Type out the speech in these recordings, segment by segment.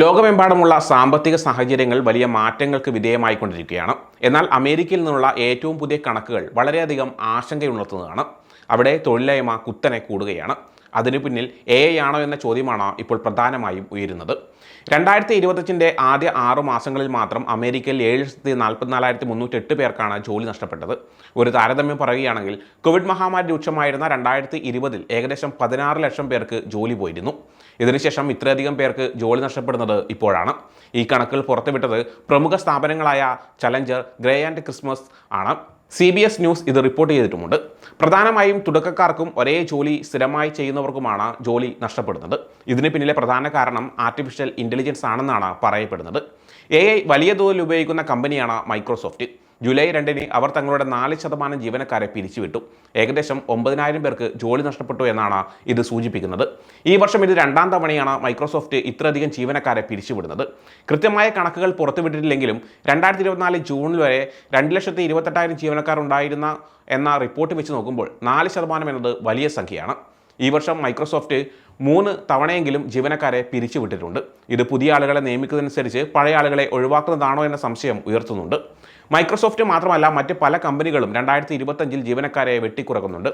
ലോകമെമ്പാടുമുള്ള സാമ്പത്തിക സാഹചര്യങ്ങൾ വലിയ മാറ്റങ്ങൾക്ക് വിധേയമായിക്കൊണ്ടിരിക്കുകയാണ്. എന്നാൽ അമേരിക്കയിൽ നിന്നുള്ള ഏറ്റവും പുതിയ കണക്കുകൾ വളരെയധികം ആശങ്കയുണർത്തുന്നതാണ്. അവിടെ തൊഴിലില്ലായ്മ കുത്തനെ കൂടുകയാണ്. അതിനു പിന്നിൽ എ ഐ ആണോ എന്ന ചോദ്യമാണ് ഇപ്പോൾ പ്രധാനമായും ഉയരുന്നത്. രണ്ടായിരത്തി ഇരുപത്തഞ്ചിന്റെ ആദ്യ ആറു മാസങ്ങളിൽ മാത്രം അമേരിക്കയിൽ ഏഴ് ലക്ഷത്തി നാൽപ്പത്തിനാലായിരത്തി മുന്നൂറ്റെട്ട് പേർക്കാണ് ജോലി നഷ്ടപ്പെട്ടത്. ഒരു താരതമ്യം പറയുകയാണെങ്കിൽ കോവിഡ് മഹാമാരി രൂക്ഷമായിരുന്ന രണ്ടായിരത്തി ഇരുപതിൽ ഏകദേശം പതിനാറ് ലക്ഷം പേർക്ക് ജോലി പോയിരുന്നു. ഇതിനുശേഷം ഇത്രയധികം പേർക്ക് ജോലി നഷ്ടപ്പെടുന്നത് ഇപ്പോഴാണ്. ഈ കണക്കുകൾ പുറത്തുവിട്ടത് പ്രമുഖ സ്ഥാപനങ്ങളായ ചലഞ്ചർ ഗ്രേ ആൻഡ് ക്രിസ്മസ് ആണ്. സി ബി എസ് ന്യൂസ് ഇത് റിപ്പോർട്ട് ചെയ്തിട്ടുമുണ്ട്. പ്രധാനമായും തുടക്കക്കാർക്കും ഒരേ ജോലി സ്ഥിരമായി ചെയ്യുന്നവർക്കുമാണ് ജോലി നഷ്ടപ്പെടുന്നത്. ഇതിന് പിന്നിലെ പ്രധാന കാരണം ആർട്ടിഫിഷ്യൽ ഇന്റലിജൻസ് ആണെന്നാണ് പറയപ്പെടുന്നത്. എ വലിയ തോതിൽ ഉപയോഗിക്കുന്ന കമ്പനിയാണ് മൈക്രോസോഫ്റ്റ്. ജൂലൈ രണ്ടിന് അവർ തങ്ങളുടെ നാല് ശതമാനം ജീവനക്കാരെ പിരിച്ചുവിട്ടു. ഏകദേശം ഒമ്പതിനായിരം പേർക്ക് ജോലി നഷ്ടപ്പെട്ടു എന്നാണ് ഇത് സൂചിപ്പിക്കുന്നത്. ഈ വർഷം ഇത് രണ്ടാം തവണയാണ് മൈക്രോസോഫ്റ്റ് ഇത്രയധികം ജീവനക്കാരെ പിരിച്ചുവിടുന്നത്. കൃത്യമായ കണക്കുകൾ പുറത്തുവിട്ടിട്ടില്ലെങ്കിലും രണ്ടായിരത്തി ഇരുപത്തിനാല് ജൂണിൽ വരെ രണ്ട് ലക്ഷത്തി ഇരുപത്തെട്ടായിരം ജീവനക്കാർ ഉണ്ടായിരുന്ന എന്ന റിപ്പോർട്ട് വെച്ച് നോക്കുമ്പോൾ നാല് ശതമാനം എന്നത് വലിയ സംഖ്യയാണ്. ഈ വർഷം മൈക്രോസോഫ്റ്റ് മൂന്ന് തവണയെങ്കിലും ജീവനക്കാരെ പിരിച്ചുവിട്ടിട്ടുണ്ട്. ഇത് പുതിയ ആളുകളെ നിയമിക്കുന്നതനുസരിച്ച് പഴയ ആളുകളെ ഒഴിവാക്കുന്നതാണോ എന്ന സംശയം ഉയർത്തുന്നുണ്ട്. മൈക്രോസോഫ്റ്റ് മാത്രമല്ല മറ്റ് പല കമ്പനികളും രണ്ടായിരത്തി ഇരുപത്തഞ്ചിൽ ജീവനക്കാരെ വെട്ടിക്കുറക്കുന്നുണ്ട്.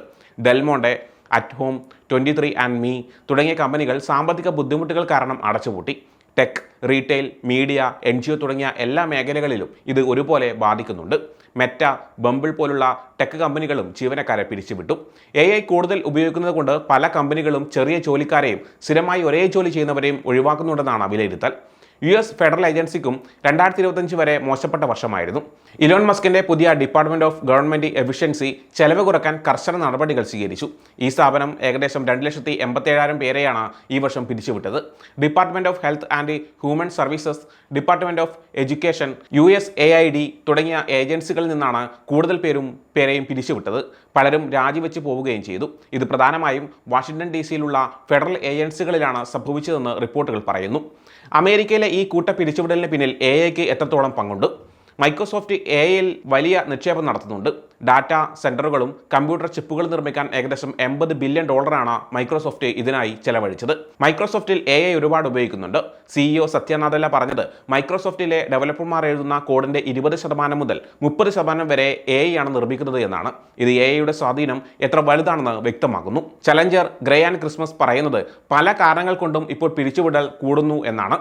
Del Monte at home twenty three and me തുടങ്ങിയ കമ്പനികൾ സാമ്പത്തിക ബുദ്ധിമുട്ടുകൾ കാരണം അടച്ചുപൂട്ടി. Tech retail media N G O തുടങ്ങിയ എല്ലാ മേഖലകളിലും ഇത് ഒരുപോലെ ബാധിക്കുന്നുണ്ട്. മെറ്റ ബമ്പിൾ പോലുള്ള ടെക് കമ്പനികളും ജീവനക്കാരെ പിരിച്ചുവിട്ടു. എ ഐ കൂടുതൽ ഉപയോഗിക്കുന്നത് കൊണ്ട് പല കമ്പനികളും ചെറിയ ജോലിക്കാരെയും സ്ഥിരമായി ഒരേ ജോലി ചെയ്യുന്നവരെയും ഒഴിവാക്കുന്നുണ്ടെന്നാണ് വിലയിരുത്തൽ. യു എസ് ഫെഡറൽ ഏജൻസിക്കും രണ്ടായിരത്തി ഇരുപത്തഞ്ച് വരെ മോശപ്പെട്ട വർഷമായിരുന്നു. ഇലോൺ മസ്കിന്റെ പുതിയ ഡിപ്പാർട്ട്മെന്റ് ഓഫ് ഗവൺമെന്റ് എഫിഷ്യൻസി ചെലവ് കുറയ്ക്കാൻ കർശന നടപടികൾ സ്വീകരിച്ചു. ഈ സ്ഥാപനം ഏകദേശം രണ്ട് ലക്ഷത്തി എൺപത്തേഴായിരം പേരെയാണ് ഈ വർഷം പിരിച്ചുവിട്ടത്. Department of health and human services department of education U S A I D തുടങ്ങിയ ഏജൻസികളിൽ നിന്നാണ് കൂടുതൽ പേരും പേരെയും പിരിച്ചുവിട്ടത്. പലരും രാജിവെച്ച് പോവുകയും ചെയ്തു. ഇത് പ്രധാനമായും വാഷിംഗ്ടൺ ഡി സിയിലുള്ള ഫെഡറൽ ഏജൻസികളിലാണ് സംഭവിച്ചതെന്ന് റിപ്പോർട്ടുകൾ പറയുന്നു. അമേരിക്കയിലെ ഈ കൂട്ട പിരിച്ചുവിടലിന് പിന്നിൽ എ എത്രത്തോളം പങ്കുണ്ട്? മൈക്രോസോഫ്റ്റ് എ ഐയിൽ വലിയ നിക്ഷേപം നടത്തുന്നുണ്ട്. ഡാറ്റ സെന്ററുകളും കമ്പ്യൂട്ടർ ചിപ്പുകൾ നിർമ്മിക്കാൻ ഏകദേശം എൺപത് ബില്യൺ ഡോളറാണ് മൈക്രോസോഫ്റ്റ് ഇതിനായി ചെലവഴിച്ചത്. മൈക്രോസോഫ്റ്റിൽ എ ഐ ഒരുപാട് ഉപയോഗിക്കുന്നുണ്ട്. സിഇഒ സത്യനാഥല്ല പറഞ്ഞത് മൈക്രോസോഫ്റ്റിലെ ഡെവലപ്പർമാർ എഴുതുന്ന കോഡിന്റെ ഇരുപത് ശതമാനം മുതൽ മുപ്പത് ശതമാനം വരെ എ ഐ ആണ് നിർമ്മിക്കുന്നത് എന്നാണ്. ഇത് എ ഐയുടെ സ്വാധീനം എത്ര വലുതാണെന്ന് വ്യക്തമാക്കുന്നു. ചലഞ്ചർ ഗ്രേ ആൻഡ് ക്രിസ്മസ് പറയുന്നത് പല കാരണങ്ങൾ കൊണ്ടും ഇപ്പോൾ പിരിച്ചുവിടൽ കൂടുന്നു എന്നാണ്.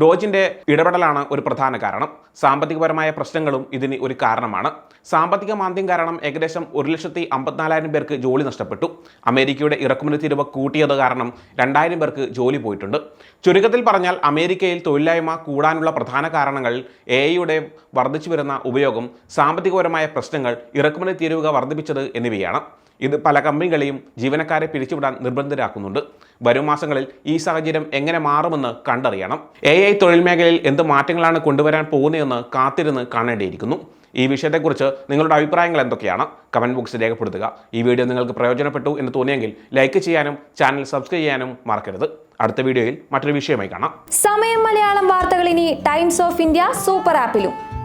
ഡോജിന്റെ ഇടപെടലാണ് ഒരു പ്രധാന കാരണം. സാമ്പത്തികപരമായ പ്രശ്നങ്ങളും ഇതിന് ഒരു കാരണമാണ്. സാമ്പത്തിക മാന്ദ്യം കാരണം ഏകദേശം ഒരു ലക്ഷത്തി അമ്പത്തിനാലായിരം പേർക്ക് ജോലി നഷ്ടപ്പെട്ടു. അമേരിക്കയുടെ ഇറക്കുമതി തീരുവ കൂട്ടിയത് കാരണം രണ്ടായിരം പേർക്ക് ജോലി പോയിട്ടുണ്ട്. ചുരുക്കത്തിൽ പറഞ്ഞാൽ അമേരിക്കയിൽ തൊഴിലില്ലായ്മ കൂടാനുള്ള പ്രധാന കാരണങ്ങൾ എ ഐയുടെ വർദ്ധിച്ചു വരുന്ന ഉപയോഗം സാമ്പത്തികപരമായ പ്രശ്നങ്ങൾ ഇറക്കുമതി തീരുവ വർദ്ധിപ്പിച്ചത് എന്നിവയാണ്. ഇത് പല കമ്പനികളെയും ജീവനക്കാരെ പിരിച്ചുവിടാൻ നിർബന്ധിതരാക്കുന്നുണ്ട്. വരും മാസങ്ങളിൽ ഈ സാഹചര്യം എങ്ങനെ മാറുമെന്ന് കണ്ടറിയണം. എ ഐ തൊഴിൽ മേഖലയിൽ എന്ത് മാറ്റങ്ങളാണ് കൊണ്ടുവരാൻ പോകുന്നതെന്ന് കാത്തിരുന്ന് കാണേണ്ടിയിരിക്കുന്നു. ഈ വിഷയത്തെക്കുറിച്ച് നിങ്ങളുടെ അഭിപ്രായങ്ങൾ എന്തൊക്കെയാണ്? കമന്റ് ബോക്സിൽ രേഖപ്പെടുത്തുക. ഈ വീഡിയോ നിങ്ങൾക്ക് പ്രയോജനപ്പെട്ടു എന്ന് തോന്നിയെങ്കിൽ ലൈക്ക് ചെയ്യാനും ചാനൽ സബ്സ്ക്രൈബ് ചെയ്യാനും മറക്കരുത്. അടുത്ത വീഡിയോയിൽ മറ്റൊരു വിഷയമായി കാണാം. സമയം മലയാളം വാർത്തകൾ ഇനി ടൈംസ് ഓഫ് ഇന്ത്യ സൂപ്പർ ആപ്പിലും.